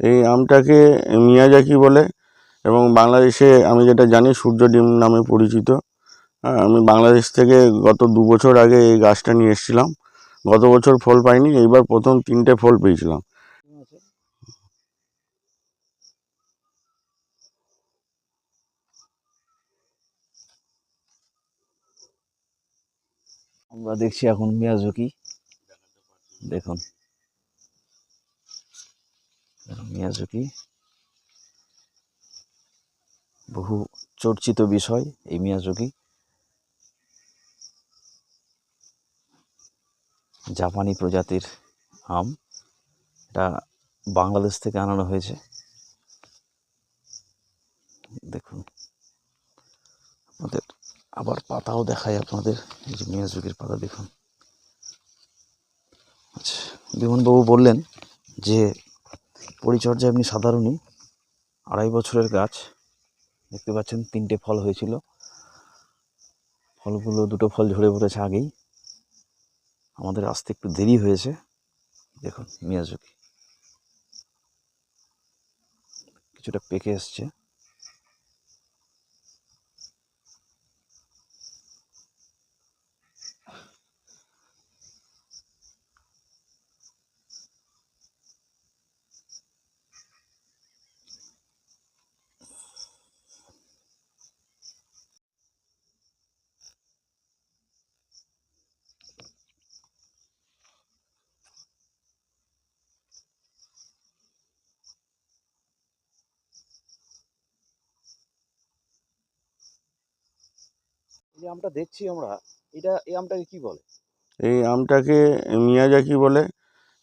এই আমটাকে মিয়াজাকি বলে এবং বাংলাদেশে আমি যেটা জানি সূর্য ডিম নামে পরিচিত। হ্যাঁ, আমি বাংলাদেশ থেকে গত দু বছর আগে এই গাছটা নিয়ে এসেছিলাম। গত বছর ফল পাইনি এইবার প্রথম তিনটে ফল পেয়েছিলাম। আমরা দেখছি এখন মিয়াজুকি। দেখুন। মিয়াজুকি বহু চর্চিত বিষয়, এই মিয়াজুকি জাপানি প্রজাতির আম, এটা বাংলাদেশ থেকে আনানো হয়েছে। দেখুন, আপনাদের আবার পাতাও দেখায় আপনাদের। এই যে মিয়াজুকির পাতা, দেখুন। আচ্ছা বিমনবাবু বললেন যে পরিচর্যা এমনি সাধারণই। আড়াই বছরের গাছ। দেখতে পাচ্ছেন তিনটে ফল হয়েছিল। ফলগুলো দুটো ফল ঝরে পড়েছে আগেই। আমাদের আসতে একটু দেরি হয়েছে। দেখুন, মিয়াজুকি। কিছুটা পেকে এসছে। যে আমটা দেখছি আমরা, এটা এই আমটাকে কি বলে? এই আমটাকে মিয়াজাকি বলে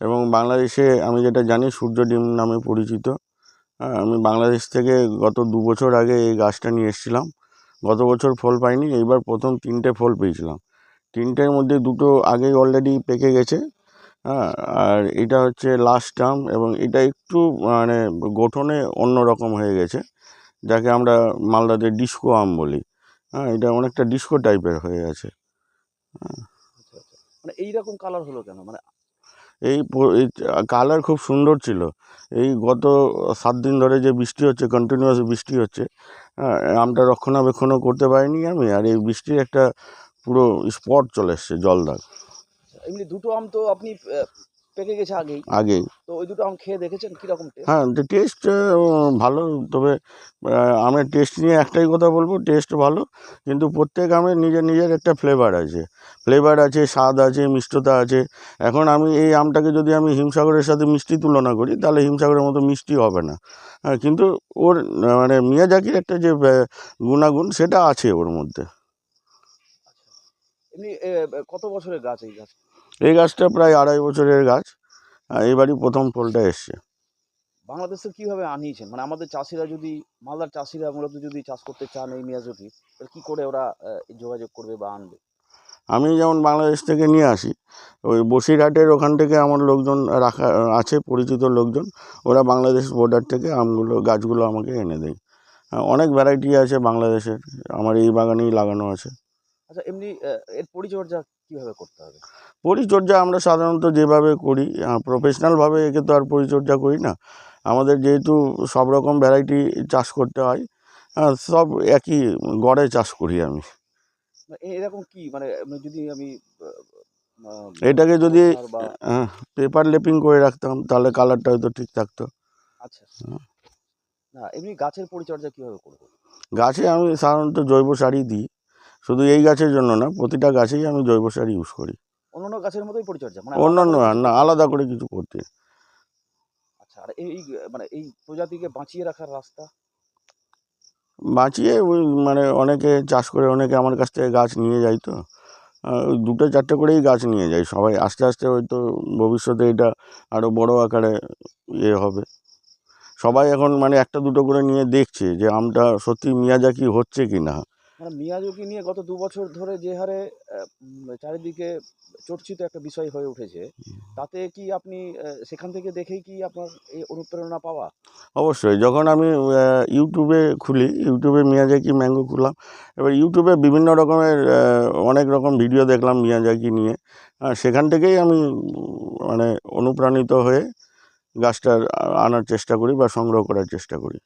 এবং বাংলাদেশে আমি যেটা জানি সূর্য ডিম নামে পরিচিত। আমি বাংলাদেশ থেকে গত দু বছর আগে এই গাছটা নিয়ে এসেছিলাম। গত বছর ফল পাইনি, এইবার প্রথম তিনটে ফল পেয়েছিলাম। তিনটের মধ্যে দুটো আগেই অলরেডি পেকে গেছে। হ্যাঁ আর এটা হচ্ছে লাস্ট টার্ম এবং এটা একটু মানে গঠনে অন্য রকম হয়ে গেছে, যাকে আমরা মালদাতে ডিস্কো আম বলি। হ্যাঁ এটা অনেকটা ডিস্কো টাইপের হয়ে গেছে আচ্ছা মানে এইরকম কালার হলো কেন? মানে এই কালার খুব সুন্দর ছিল। এই গত সাত দিন ধরে যে বৃষ্টি হচ্ছে কন্টিনিউয়াস বৃষ্টি হচ্ছে হ্যাঁ আমটা রক্ষণাবেক্ষণও করতে পারিনি আমি আর এই বৃষ্টির একটা পুরো স্পট চলে এসছে জল দাগ এমনি দুটো আম তো আপনি পেকে গেছে আগেই। আগেই। তো ওই দুটো আম খেয়ে দেখেছেন? কীরকম টেস্ট হ্যাঁ টেস্ট ভালো তবে আমের টেস্ট নিয়ে একটাই কথা বলব টেস্ট ভালো কিন্তু প্রত্যেক আমের নিজের নিজের একটা ফ্লেভার আছে। ফ্লেভার আছে স্বাদ আছে মিষ্টতা আছে। এখন আমি এই আমটাকে যদি আমি হিমসাগরের সাথে মিষ্টি তুলনা করি তাহলে হিমসাগরের মতো মিষ্টি হবে না। হ্যাঁ কিন্তু ওর মানে মিয়াজাকির একটা যে গুণাগুণ সেটা আছে ওর মধ্যে। এমনি কত বছরের গাছ এই গাছ এই গাছটা প্রায় আড়াই বছরের গাছ। এবারই প্রথম ফলটা এসছে। বাংলাদেশে কীভাবে আনিয়েছেন? মানে আমাদের চাষিরা যদি মালদার চাষিরা মূলত যদি চাষ করতে চান এই তাহলে কি করে ওরা যোগাযোগ করবে বা আনবে? আমি যেমন বাংলাদেশ থেকে নিয়ে আসি ওই বসিরহাটের ওখান থেকে আমার লোকজন রাখা আছে পরিচিত লোকজন। ওরা বাংলাদেশ বর্ডার থেকে আমগুলো গাছগুলো আমাকে এনে দেয়। অনেক ভ্যারাইটি আছে বাংলাদেশের। আমার এই বাগানেই লাগানো আছে। আচ্ছা এমনি এর পরিচর্যা কীভাবে করতে হবে? পরিচর্যা আমরা সাধারণত যেভাবে করি প্রফেশনালভাবে একে তো আর পরিচর্যা করি না। আমাদের যেহেতু সব রকম ভ্যারাইটি চাষ করতে হয় সব একই গড়ে চাষ করি আমি। মানে এরকম কি? মানে যদি আমি এটাকে যদি পেপার লেপিং করে রাখতাম তাহলে কালারটা হয়তো ঠিক থাকতো। আচ্ছা না এমনি গাছের পরিচর্যা কীভাবে করব? গাছে আমি সাধারণত জৈব সারই দিই। শুধু এই গাছের জন্য না প্রতিটা গাছেই আমি জৈব সার ইউজ করি। অন্যান্য গাছের মতোই পরিচর্যা? মানে অন্যান্য না আলাদা করে কিছু করতে। আচ্ছা আর এই মানে এই প্রজাতিকে বাঁচিয়ে রাখার রাস্তা? বাঁচিয়ে ওই মানে অনেকে চাষ করে অনেকে আমার কাছ থেকে গাছ নিয়ে যায় তো। দুটো চারটে করেই গাছ নিয়ে যায় সবাই। আস্তে আস্তে হয়তো ভবিষ্যতে এটা আরও বড় আকারে ইয়ে হবে। সবাই এখন মানে একটা দুটো করে নিয়ে দেখছে যে আমটা সত্যি মিয়াজাকি হচ্ছে কি না মিয়াজুকি নিয়ে গত দু বছর ধরে যে হারে চারিদিকে চর্চিত একটা বিষয় হয়ে উঠেছে তাতে কি আপনি সেখান থেকে দেখেই কি আপনার এই অনুপ্রেরণা পাওয়া? অবশ্যই যখন আমি ইউটিউবে খুলি ইউটিউবে মিয়াজাকি ম্যাঙ্গো খুললাম এবার ইউটিউবে বিভিন্ন রকমের অনেক রকম ভিডিও দেখলাম মিয়াজাকি নিয়ে সেখান থেকেই আমি মানে অনুপ্রাণিত হয়ে গাছটার আনার চেষ্টা করি বা সংগ্রহ করার চেষ্টা করি।